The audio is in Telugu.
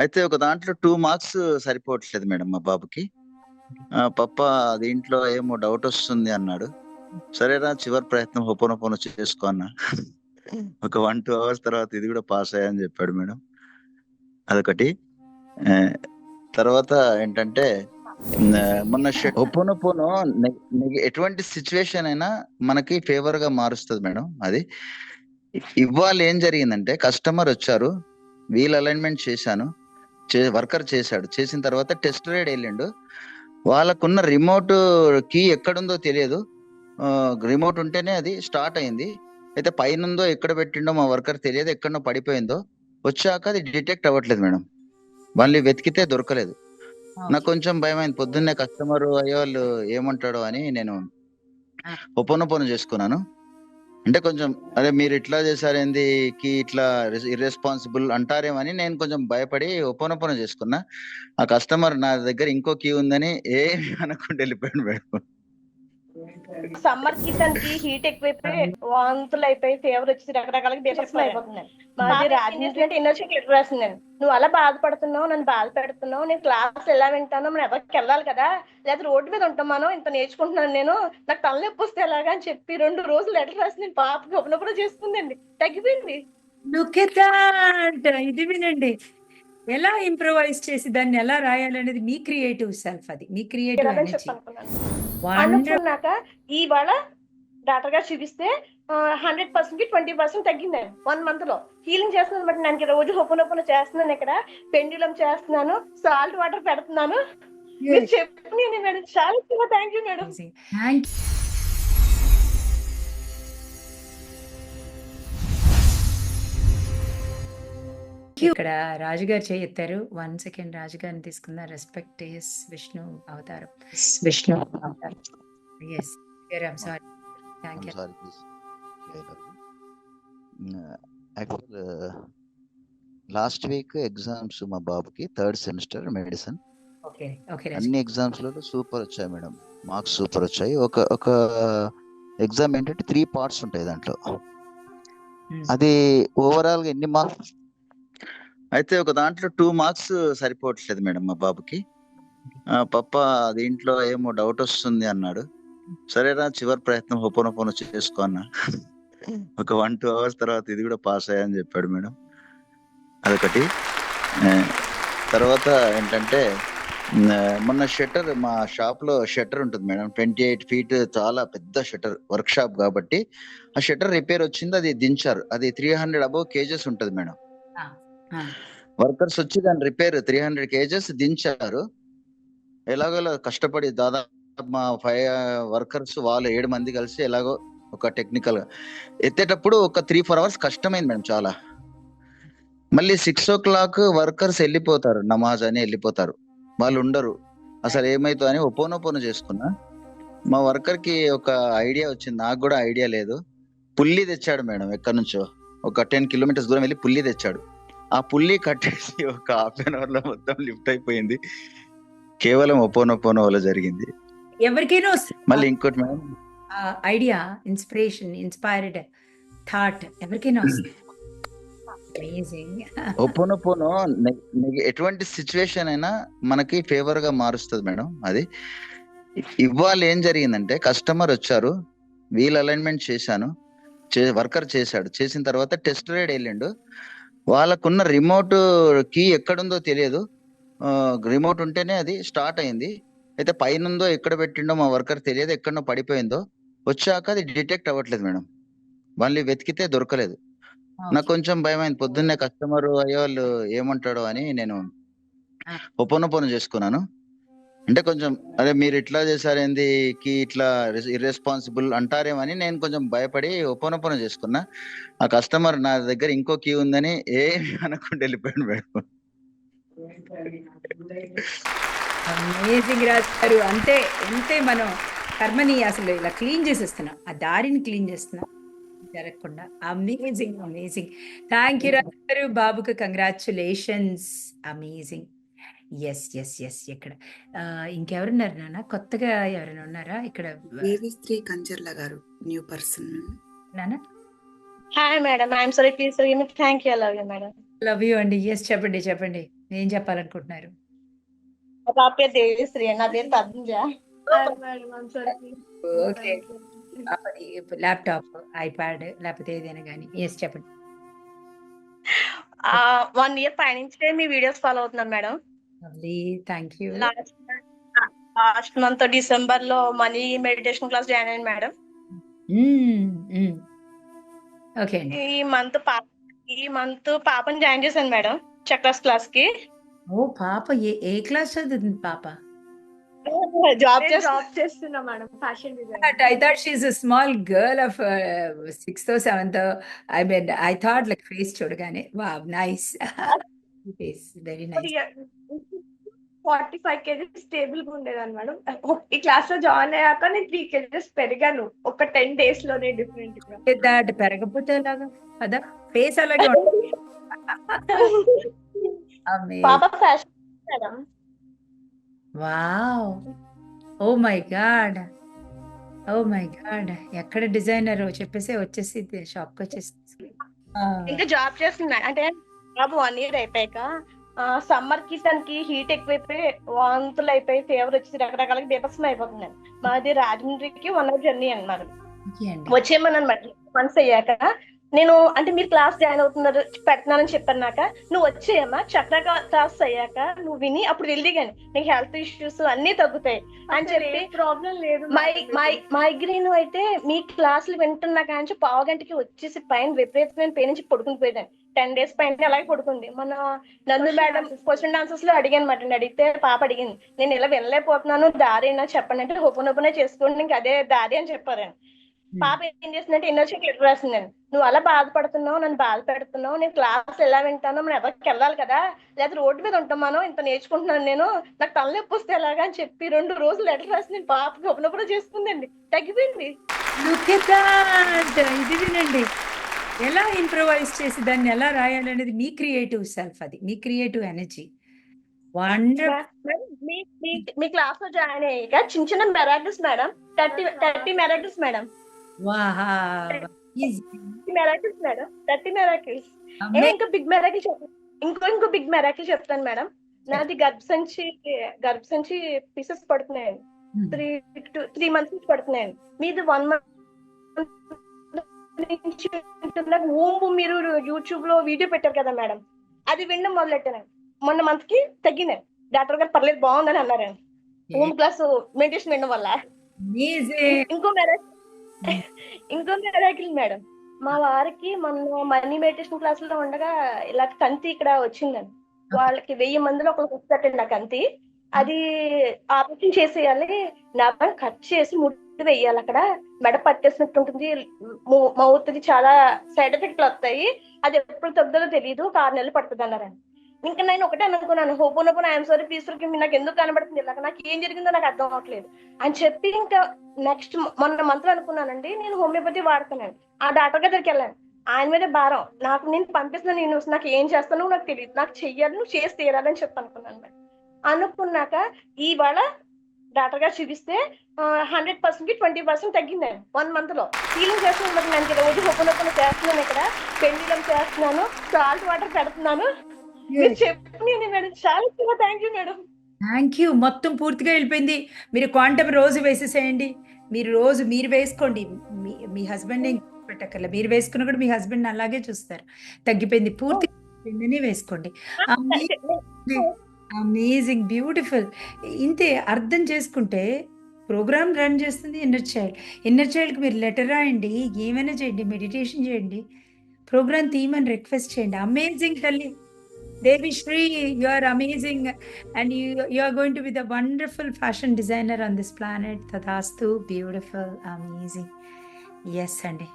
అయితే ఒక దాంట్లో టూ మార్క్స్ సరిపోవట్లేదు మేడం మా బాబుకి. పప్ప దీంట్లో ఏమో డౌట్ వస్తుంది అన్నాడు. సరేరా చివరి ప్రయత్నం ఒప్పనొప్పన చేసుకో అన్న. ఒక వన్ టూ అవర్స్ తర్వాత ఇది కూడా పాస్ అయ్యని చెప్పాడు మేడం. అదొకటి. తర్వాత ఏంటంటే మన మొన్న ఒప్పనొప్పను ఎటువంటి సిచ్యువేషన్ అయినా మనకి ఫేవర్గా మారుస్తుంది మేడం అది. ఇవాళ ఏం జరిగిందంటే కస్టమర్ వచ్చారు. వీల్ అలైన్మెంట్ చేశాను. వర్కర్ చేశాడు. చేసిన తర్వాత టెస్ట్ రైడ్ వెళ్ళిండు. వాళ్ళకున్న రిమోట్ కీ ఎక్కడుందో తెలియదు. రిమోట్ ఉంటేనే అది స్టార్ట్ అయింది. అయితే పైన ఉందో ఎక్కడ పెట్టిండో మా వర్కర్ తెలియదు. ఎక్కడో పడిపోయిందో. వచ్చాక అది డిటెక్ట్ అవ్వట్లేదు మేడం. మళ్ళీ వెతికితే దొరకలేదు. నాకు కొంచెం భయమైంది. పొద్దున్నే కస్టమర్ అయ్యే వాళ్ళు ఏమంటాడో అని నేను ఒప్పనొప్పన చేసుకున్నాను. అంటే కొంచెం అరే మీరు ఇట్లా చేశారేంది కి ఇట్లా ఇర్రెస్పాన్సిబుల్ అంటారేమని నేను కొంచెం భయపడి ఒప్పనొప్పన చేసుకున్నా. ఆ కస్టమర్ నా దగ్గర ఇంకో కీ ఉందని ఏమి అనకుండా వెళ్ళిపోయాడు మేడం. సమ్మర్ సీజన్కి హీట్ ఎక్కువైపోయి వాంతులు అయిపోయి ఫీవర్ వచ్చి రకరకాల డిప్రెషన్ అయిపోతున్నాను మాది రాజమండ్రి అంటే యూనివర్సిటీ లెటర్ రాసిందండి నువ్వు అలా బాధపడుతున్నావు నన్ను బాధ పెడుతున్నావు నేను క్లాస్ ఎలా వింటానో మనం ఎవరికి వెళ్ళాలి కదా? లేదా రోడ్డు మీద ఉంటామాను ఇంత నేర్చుకుంటున్నాను నేను నాకు తలనొప్పి వస్తే ఎలాగా అని చెప్పి రెండు రోజులు లెటర్ రాసి నేను పాప గొప్పనప్పుడు చేసుకుందండి. తగ్గిపోయింది. ఎట్ ఇది వినండి. ఎలా ఇంప్రూవైజ్ చేసి దాన్ని ఎలా రాయాలనేది మీ క్రియేటివ్ సెల్ఫ్ అది. మీ క్రియేటివ్ ఎనర్జీ అనుకున్నాక ఇవాళ డాక్టర్ గారు చూపిస్తే హండ్రెడ్ పర్సెంట్కి ట్వంటీ పర్సెంట్ తగ్గింది వన్ మంత్లో. హీలింగ్ చేస్తున్నాను బట్ నేను రోజు హొప్పునొప్పున చేస్తున్నాను ఇక్కడ. పెండ్యులం చేస్తున్నాను సాల్ట్ వాటర్ పెడుతున్నాను. మీరు చెప్పిన మేడం. చాలా థ్యాంక్ యూ మేడం. ఇక్కడ రాజుగారు చేయి ఎత్తారు వన్ సెకండ్ రాజుగారిని తీసుకుందాం. రెస్పెక్ట్ ఇస్ విష్ణు అవతారం. విష్ణు అవతారం. Yes sorry thank you actual last week exams మా బాబుకి third semester medicine okay okay Raju అన్ని ఎగ్జామ్స్లో సూపర్ వచ్చాయి మేడం. మార్క్స్ సూపర్ వచ్చాయి. ఒక ఒక ఎగ్జామ్ ఏంటంటే త్రీ పార్ట్స్ ఉంటాయి దాంట్లో. Hmm. అది ఓవరాల్గా ఎన్ని మార్క్స్ అయితే ఒక దాంట్లో టూ మార్క్స్ సరిపోవట్లేదు మేడం మా బాబుకి. పప్ప దీంట్లో ఏమో డౌట్ వస్తుంది అన్నాడు. సరేరా చివరి ప్రయత్నం ఒప్పనొప్పన చేసుకో అన్న. ఒక వన్ టూ అవర్స్ తర్వాత ఇది కూడా పాస్ అయ్యని చెప్పాడు మేడం. అదొకటి. తర్వాత ఏంటంటే మొన్న షట్టర్ మా షాప్లో షట్టర్ ఉంటుంది మేడం. ట్వంటీ ఎయిట్ ఫీట్ చాలా పెద్ద షట్టర్ వర్క్ షాప్ కాబట్టి. ఆ షట్టర్ రిపేర్ వచ్చింది అది దించారు. అది త్రీ హండ్రెడ్ అబౌవ్ కేజెస్ ఉంటుంది మేడం. వర్కర్స్ వచ్చి దాని రిపేర్ త్రీ హండ్రెడ్ కేజెస్ దించారు. ఎలాగోలా కష్టపడి దాదాపు మా ఫైవ్ వర్కర్స్ వాళ్ళు ఏడు మంది కలిసి ఎలాగో ఒక టెక్నికల్గా ఎత్తేటప్పుడు ఒక త్రీ ఫోర్ అవర్స్ కష్టమైంది మేడం చాలా. మళ్ళీ సిక్స్ ఓ క్లాక్ వర్కర్స్ వెళ్ళిపోతారు నమాజ్ అని వెళ్ళిపోతారు. వాళ్ళు ఉండరు. అసలు ఏమైతో అని ఒపోనొపోను చేసుకున్నా. మా వర్కర్కి ఒక ఐడియా వచ్చింది నాకు కూడా ఐడియా లేదు. పుల్లి తెచ్చాడు మేడం ఎక్కడి నుంచో. ఒక టెన్ కిలోమీటర్స్ దూరం వెళ్ళి పుల్లి తెచ్చాడు. ఆ పుల్లి కట్టేసి ఒక హాఫ్ అన్ అవర్లో మొత్తం లిఫ్ట్ అయిపోయింది. కేవలం ఒపోనొపోనో వల్ల జరిగింది. ఎవరికైనా మళ్ళీ ఇంకోటి madam. Idea inspiration inspired thought ఎవరికైనా వస్తుంది. అమేజింగ్ ఒపోనొపోనో ఎటువంటి సిచ్యువేషన్ అయినా మనకి ఫేవర్గా మారుస్తుంది మేడం అది. ఇవాళ ఏం జరిగిందంటే కస్టమర్ వచ్చారు వీల్ అలైన్మెంట్ చేశాను వర్కర్ చేశాడు. చేసిన తర్వాత టెస్ట్ రైడ్ వెళ్ళిండు. వాళ్ళకున్న రిమోట్ కీ ఎక్కడుందో తెలియదు. రిమోట్ ఉంటేనే అది స్టార్ట్ అయింది. అయితే పైన ఉందో ఎక్కడ పెట్టిండో మా వర్కర్ తెలియదు ఎక్కడో పడిపోయిందో. వచ్చాక అది డిటెక్ట్ అవ్వట్లేదు మేడం. మళ్ళీ వెతికితే దొరకలేదు. నాకు కొంచెం భయమైంది. పొద్దున్నే కస్టమర్ అయ్యే వాళ్ళు ఏమంటాడో అని నేను ఒప్పనొప్పన చేసుకున్నాను. అంటే కొంచెం అరే మీరు ఇట్లా చేశారేంది? కి ఇట్లా ఇర్రెస్పాన్సిబుల్ అంటారేమని నేను కొంచెం భయపడి ఒప్పనొప్పన చేసుకున్నా. ఆ కస్టమర్ నా దగ్గర ఇంకో కీ ఉందని ఏ అనుకుంటే వెళ్ళిపోయాడు మేడం. అమేజింగ్ రాజు గారు. అంతే అంతే మనం కర్మని అసలు ఇలా క్లీన్ చేసేస్తున్నాం. ఆ దారిని క్లీన్ చేస్తున్నాం. జరగకుండా. Amazing amazing thank you Raju గారు. బాబుకి congratulations amazing yes yes yes ఇక్కడ ఇంకెవరున్నారు నాన్న? కొత్తగా ఎవరైనా ఉన్నారా? ఇక్కడ దేవిశ్రీ కంచర్ల గారు న్యూ పర్సన్ నాన్న? Hi madam I'm sorry please thank you అలాగే మేడం లవ్ యూ అండి. ఎస్ చెప్పండి చెప్పండి. ఏం చెప్పాలనుకుంటున్నారు? పాప పేరు దేవిశ్రీ నా పేరు పద్మజ. ఓకే ల్యాప్టాప్ ఐప్యాడ్ లేకపోతే ఏదైనా కానీ. ఎస్ చెప్పండి. వన్ ఇయర్ పైనుంచే మీ వీడియోస్ ఫాలో అవుతున్నాను madam thank you last last month డిసెంబర్లో మనీ మెడిటేషన్ క్లాస్ జాయిన్ అయ్యాను మేడం ఓకే అండి ఈ మంత్ పాప ఈ మంత్ పాపని జాయిన్ చేశాను మేడం చక్రాస్ క్లాస్కి. ఓ పాప ఏ ఏ క్లాస్ చదువుతుంది పాప? జాబ్ జాబ్ చేస్తున్నా madam fashion design But I thought she's a small girl of uh, sixth or seventh. uh, I mean, I thought like nice. Forty five kgs స్టేబుల్గా ఉండేదాన్ని మేడం ఈ క్లాస్లో జాయిన్ అయ్యాక నేను త్రీ కేజెస్ పెరిగాను ఒక టెన్ డేస్లోనే డిఫరెంట్ పెరగకపోతే ఎలాగా కదా ఫేస్ అలాగే. పాప fashion madam Wow. Oh my God. Oh my God. ఎక్కడ డిజైనర్ చెప్పేసి వచ్చేసి షాప్కి వచ్చేసి ఇంకా జాబ్ చేస్తున్నా అంటే జాబ్ వన్ ఇయర్ అయిపోయాక సమ్మర్కి తనకి హీట్ ఎక్కువైపోయి వాంతులు అయిపోయి ఫీవర్ వచ్చి రకరకాల బీభత్సం అయిపోతుంది మాది రాజమండ్రికి వన్ అవర్ జర్నీ అన్నమాట. వచ్చేయమని అనమాట మంత్స్ అయ్యాక. నేను అంటే మీరు క్లాస్ జాయిన్ అవుతున్నారు పెడుతున్నానని చెప్పన్నాక నువ్వు వచ్చేయమ్మా చక్ర క్లాస్ అయ్యాక నువ్వు విని అప్పుడు వెళ్ళి కానీ నీకు హెల్త్ ఇష్యూస్ అన్ని తగ్గుతాయి. అని చెప్పి ప్రాబ్లం లేదు మై మై మైగ్రేన్ అయితే మీ క్లాసులు వింటున్నా కానీ పావు గంటకి వచ్చేసి పైన విపరీతమైన పెయిన్ నుంచి పడుకుని పోయేదాన్ని టెన్ డేస్ పైన అలాగే పడుకుంది. మన నందు మేడం. క్వశ్చన్ ఆన్సర్స్లో అడిగాను అనమాట అడిగితే పాప అడిగింది నేను ఇలా వెళ్ళలేకపోతున్నాను దారి అయినా చెప్పండి. అంటే ఓపెన్ చేసుకోండి ఇంకా అదే దారి అని చెప్పారు పాప ఏం చేసిందంటే ఎనర్జీ లెటర్ రాసిందండి. నువ్వు అలా బాధపడుతున్నావు నన్ను బాధ పెడుతున్నావు నేను క్లాస్ ఎలా వింటానో మనం ఎవరికి వెళ్ళాలి కదా? లేదా రోడ్డు మీద ఉంటాం మనం ఇంత నేర్చుకుంటున్నాను నేను నాకు తలనొప్పి వస్తే ఎలాగా? అని చెప్పి రెండు రోజులు లెటర్ రాసింది పాపకి ఉపనప్పుడు చేసుకుందండి తగ్గిపోయింది! ఇది వినండి. ఎలా ఇంప్రవైజ్ చేసి దాన్ని ఎలా రాయాలనేది మీ క్రియేటివ్ సెల్ఫ్ అది. మీ క్రియేటివ్ ఎనర్జీ మీ క్లాస్లో జాయిన్ అయ్యాక చిన్న చిన్న miracles madam thirty thirty miracles madam miracles madam. Thirty miracles. ఇంకా బిగ్ మెరాకిల్ చెప్తాను ఇంకో ఇంకో బిగ్ మెరాకిల్ చెప్తాను మేడం. నాది గర్భసంచి గర్భసంచి పీసెస్ పడుతున్నాయండి త్రీ టు త్రీ మంత్స్ నుంచి పడుతున్నాయండి మీది వన్ మంత్ ఉంటున్న ఊంబు మీరు యూట్యూబ్లో వీడియో పెట్టారు కదా మేడం. అది వినడం మొదలెట్టాను మొన్న మంత్కి తగ్గిందండి డాక్టర్ గారు పర్లేదు బాగుందని అన్నారండి హోమ్ క్లాస్ మెడిటేషన్ వినడం వల్ల. ఇంకో మెరాకిల్ ఇంకో మెరాకిల్ మేడం. మా వారికి మొన్న మనీ మెడిటేషన్ క్లాస్లో ఉండగా ఇలా కంతి ఇక్కడ వచ్చిందండి. వాళ్ళకి వెయ్యి మందిలో ఒకరికి వస్తారండి ఆ కంతి. అది ఆపరేషన్ చేసేయాలి నా కట్ చేసి ముట్టు వేయాలి అక్కడ. మెడ పట్టేసినట్టు ఉంటుంది. మౌత్ది చాలా సైడ్ ఎఫెక్ట్లు వస్తాయి. అది ఎప్పుడు తగ్గుదో తెలియదు ఒక ఆరు నెలలు పడుతుంది అన్నారండి ఇంకా నేను ఒకటే అనుకున్నాను. హోపోనోపోన ఐఎమ్ సారీ పీస్ఫుల్కి నాకు ఎందుకు కనబడుతుంది? ఇలాగ నాకు ఏం జరిగిందో నాకు అర్థం అవ్వట్లేదు. అని చెప్పి ఇంకా నెక్స్ట్ మొన్న మంత్ అనుకున్నానండి. నేను హోమియోపతి వాడుతున్నాను. ఆ డాక్టర్ దగ్గరికి వెళ్ళాను. ఆయన మీద భారం. నాకు నేను పంపిస్తున్నాను నేను నాకు ఏం చేస్తానో నాకు తెలియదు. నాకు చెయ్యాలి నువ్వు చేసి తీరాలని చెప్పి అనుకున్నాను మేడం అనుకున్నాక ఇవాళ డాక్టర్ గారు చూపిస్తే హండ్రెడ్ పర్సెంట్కి ట్వంటీ పర్సెంట్ తగ్గిందండి వన్ మంత్లో. ఫీలింగ్ చేస్తున్నాను నేను రోజు హొప్పనొప్పన చేస్తున్నాను ఇక్కడ. పెళ్ళిలం చేస్తున్నాను. సాల్ట్ వాటర్ పెడుతున్నాను. మీరు చెప్పి మేడం. చాలా చాలా thank you madam. Thank you మొత్తం పూర్తిగా వెళ్ళిపోయింది. మీరు క్వాంటమ్ రోజు వేసేసేయండి. మీరు రోజు మీరు వేసుకోండి. మీ మీ హస్బెండ్ పెట్టక్కర్లే. మీరు వేసుకున్న కూడా మీ హస్బెండ్ అలాగే చూస్తారు. తగ్గిపోయింది. పూర్తిగా వేసుకోండి. అమేజింగ్ బ్యూటిఫుల్ ఇంతే అర్థం చేసుకుంటే ప్రోగ్రామ్ రన్ చేస్తుంది ఇన్నర్ చైల్డ్ ఇన్నర్ చైల్డ్కి మీరు లెటర్ రాయండి ఏమైనా చేయండి మెడిటేషన్ చేయండి. ప్రోగ్రామ్ తీయమని రిక్వెస్ట్ చేయండి. అమేజింగ్ తల్లి Devi Shri, you are amazing and you, you are going to be the wonderful fashion designer on this planet. Tadastu, beautiful, amazing. Yes, Andy.